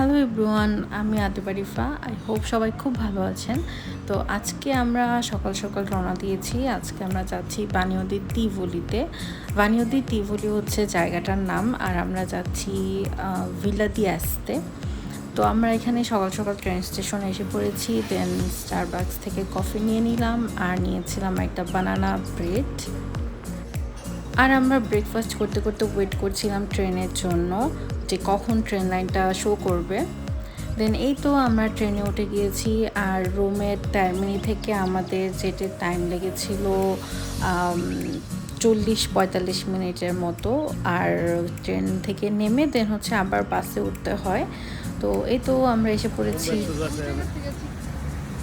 Hello everyone, আমি আদিবারিফা I hope সবাই খুব ভালো আছেন। তো আজকে আমরা সকাল সকাল রওনা দিয়েছি। আজকে আমরা যাচ্ছি বানিয়দি তিভলিতে বানিয়দি তিভলি হচ্ছে জায়গাটার নাম, আর আমরা যাচ্ছি ভিলাদি আসতে তো আমরা এখানে সকাল সকাল ট্রেন স্টেশনে এসে পড়েছি। দেন স্টারবাক্স থেকে কফি নিয়ে নিলাম, আর নিয়েছিলাম একটা বানানা ব্রেড আর আমরা ব্রেকফাস্ট করতে করতে ওয়েট করছিলাম ট্রেনের জন্য। যে কখন ট্রেন লাইনটা শো করবে। দেন এই তো আমরা ট্রেনে উঠে গিয়েছি আর রুমের টার্মিনি থেকে আমাদের যেতে টাইম লেগেছিল চল্লিশ পঁয়তাল্লিশ মিনিটের মতো। আর ট্রেন থেকে নেমে দেন হচ্ছে আবার বাসে উঠতে হয়। তো এই তো আমরা এসে পড়েছি।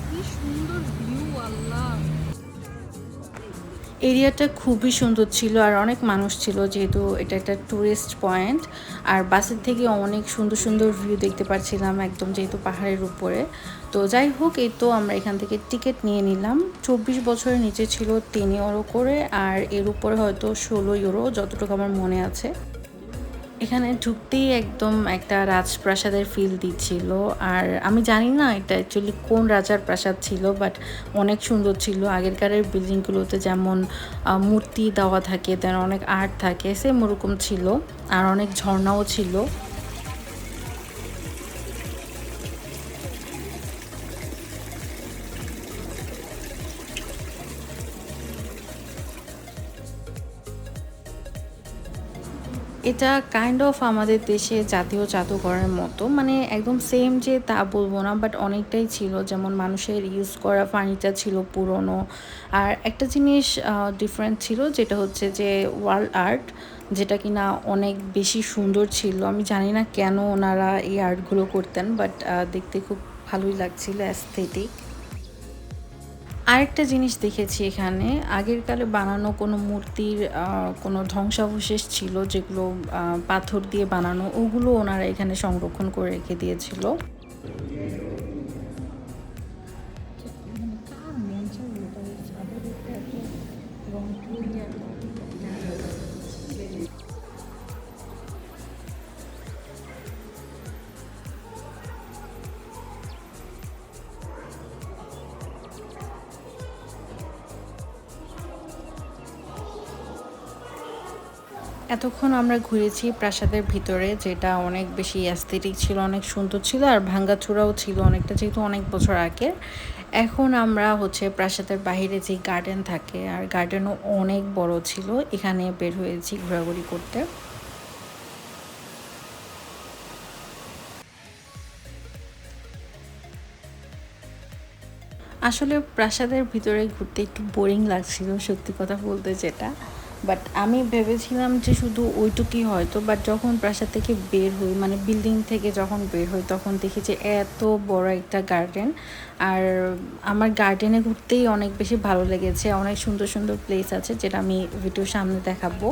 কি সুন্দর ভিউ আল্লাহ। এরিয়াটা খুবই সুন্দর ছিল আর অনেক মানুষ ছিল যেহেতু এটা একটা ট্যুরিস্ট পয়েন্ট আর বাসের থেকে অনেক সুন্দর সুন্দর ভিউ দেখতে পাচ্ছিলাম একদম যেহেতু পাহাড়ের উপরে। তো যাই হোক, এই তো আমরা এখান থেকে টিকিট নিয়ে নিলাম। চব্বিশ বছরের নিচে ছিল তিন ইউরো করে আর এর উপরে হয়তো ষোলো ইউরো যতটুকু আমার মনে আছে। এখানে ঢুকতেই একদম একটা রাজপ্রাসাদের ফিল দিচ্ছিল। আর আমি জানি না এটা অ্যাকচুয়ালি কোন রাজার প্রাসাদ ছিল বাট অনেক সুন্দর ছিল। আগেরকারের বিল্ডিংগুলোতে যেমন মূর্তি দেওয়া থাকে দেন অনেক আর্ট থাকে সেম ওরকম ছিল। আর অনেক ঝর্ণাও ছিল। এটা কাইন্ড অফ আমাদের দেশে জাতীয় জাদুঘরের মতো। মানে একদম সেম যে তা বলব না বাট অনেকটাই ছিল। যেমন মানুষের ইউজ করা ফার্নিচার ছিল পুরনো। আর একটা জিনিস ডিফারেন্ট ছিল যেটা হচ্ছে যে ওয়ার্ল্ড আর্ট যেটা কিনা অনেক বেশি সুন্দর ছিল। আমি জানি না কেন ওনারা এই আর্টগুলো করতেন বাট দেখতে খুব ভালোই লাগছিল অ্যাস্থেটিক আরেকটা জিনিস দেখেছি এখানে আগের কালে বানানো কোনো মূর্তির কোনো ধ্বংসাবশেষ ছিল যেগুলো পাথর দিয়ে বানানো, ওগুলো ওনারা এখানে সংরক্ষণ করে রেখে দিয়েছিল। এতক্ষণ আমরা ঘুরেছি প্রাসাদের ভিতরে, যেটা অনেক বেশি অ্যাস্থেটিক ছিল, অনেক সুন্দর ছিল, আর ভাঙ্গাচোরাও ছিল অনেকটা, যেহেতু অনেক বছর আগে এখন আমরা হচ্ছে প্রাসাদের বাইরে যে গার্ডেন থাকে, আর গার্ডেনও অনেক বড় ছিল, এখানে বের হয়েছি ঘোরাঘুরি করতে। আসলে প্রাসাদের ভিতরে ঘুরতে একটু বোরিং লাগছিল, সত্যি কথা বলতে যেটা। বাট আমি ভেবেছিলাম যে শুধু ওইটুকুই হয়তো বাট যখন প্রাসাদ থেকে বের হই মানে বিল্ডিং থেকে যখন বের হই, তখন দেখি যে এত বড় একটা গার্ডেন আর আমার গার্ডেনে ঘুরতেই অনেক বেশি ভালো লেগেছে, অনেক সুন্দর সুন্দর প্লেস আছে, যেটা আমি ভিডিওর সামনে দেখাবো।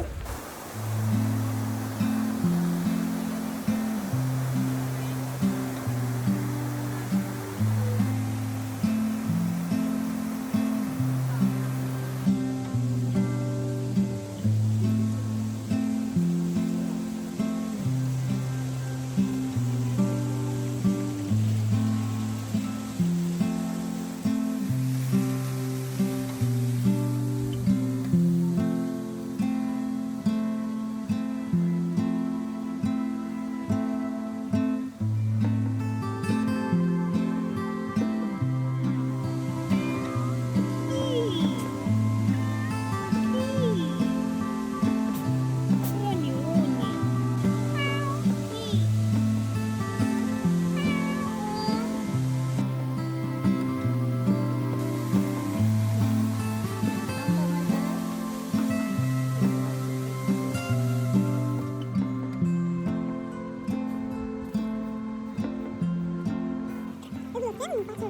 দেখতে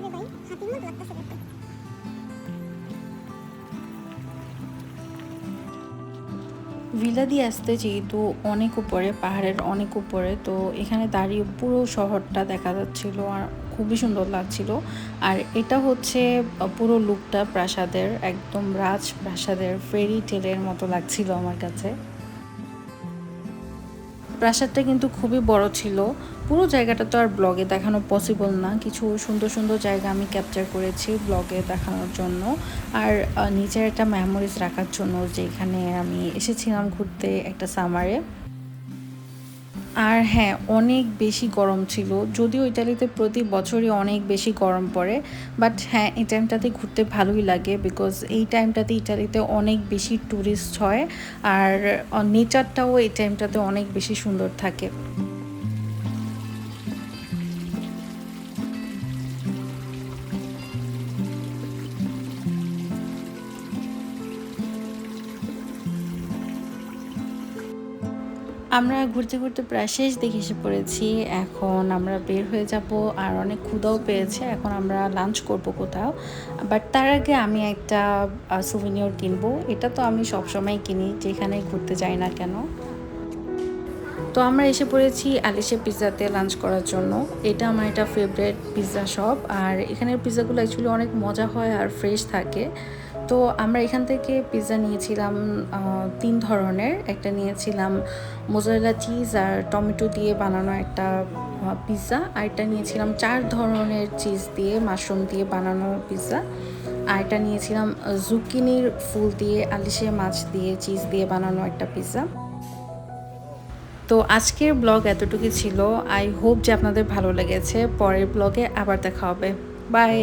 ভিলাদি আসতে যেহেতু অনেক উপরে, পাহাড়ের অনেক উপরে, তো এখানে দাঁড়িয়ে পুরো শহরটা দেখা যাচ্ছিল আর খুবই সুন্দর লাগছিল। আর এটা হচ্ছে পুরো লুকটা প্রাসাদের, একদম রাজ প্রাসাদের ফেরি টেলের মতো লাগছিল আমার কাছে। প্রাসাদটা কিন্তু খুবই বড় ছিল পুরো জায়গাটা তো আর ব্লগে দেখানো পসিবল না। কিছু সুন্দর সুন্দর জায়গা আমি ক্যাপচার করেছি ব্লগে দেখানোর জন্য। আর নিজের একটা মেমোরিজ রাখার জন্য যেখানে আমি এসেছিলাম ঘুরতে একটা সামারে আর হ্যাঁ অনেক বেশি গরম ছিল। যদিও ইটালিতে প্রতি বছরই অনেক বেশি গরম পড়ে। বাট হ্যাঁ এই টাইমটাতে ঘুরতে ভালোই লাগে বিকজ এই টাইমটাতে ইটালিতে অনেক বেশি ট্যুরিস্ট হয়। আর নেচারটাও এই টাইমটাতে অনেক বেশি সুন্দর থাকে। আমরা ঘুরতে ঘুরতে প্রায় শেষ দিকে এসে পড়েছি। এখন আমরা বের হয়ে যাব আর অনেক ক্ষুদাও পেয়েছে। এখন আমরা লাঞ্চ করব কোথাও। বাট তার আগে আমি একটা সুভিনিয়র কিনবো। এটা তো আমি সবসময় কিনি, যেখানে ঘুরতে যাই না কেন। তো আমরা এসে পড়েছি আলিশে পিৎজাতে লাঞ্চ করার জন্য। এটা আমার এটা ফেভারেট পিৎজা শপ আর এখানের পিৎজাগুলো অ্যাকচুয়ালি অনেক মজা হয় আর ফ্রেশ থাকে। তো আমরা এখান থেকে পিৎজা নিয়েছিলাম তিন ধরনের। একটা নিয়েছিলাম মোজারেলা চিজ আর টমেটো দিয়ে বানানো একটা পিৎজা আর একটা নিয়েছিলাম চার ধরনের চিজ দিয়ে, মাশরুম দিয়ে বানানো পিৎজা আর একটা নিয়েছিলাম জুকিনির ফুল দিয়ে আলিশে মাছ দিয়ে চিজ দিয়ে বানানো একটা পিৎজা তো আজকের ব্লগ এতটুকু ছিল। আই হোপ যে আপনাদের ভালো লেগেছে। পরের ব্লগে আবার দেখা হবে। বাই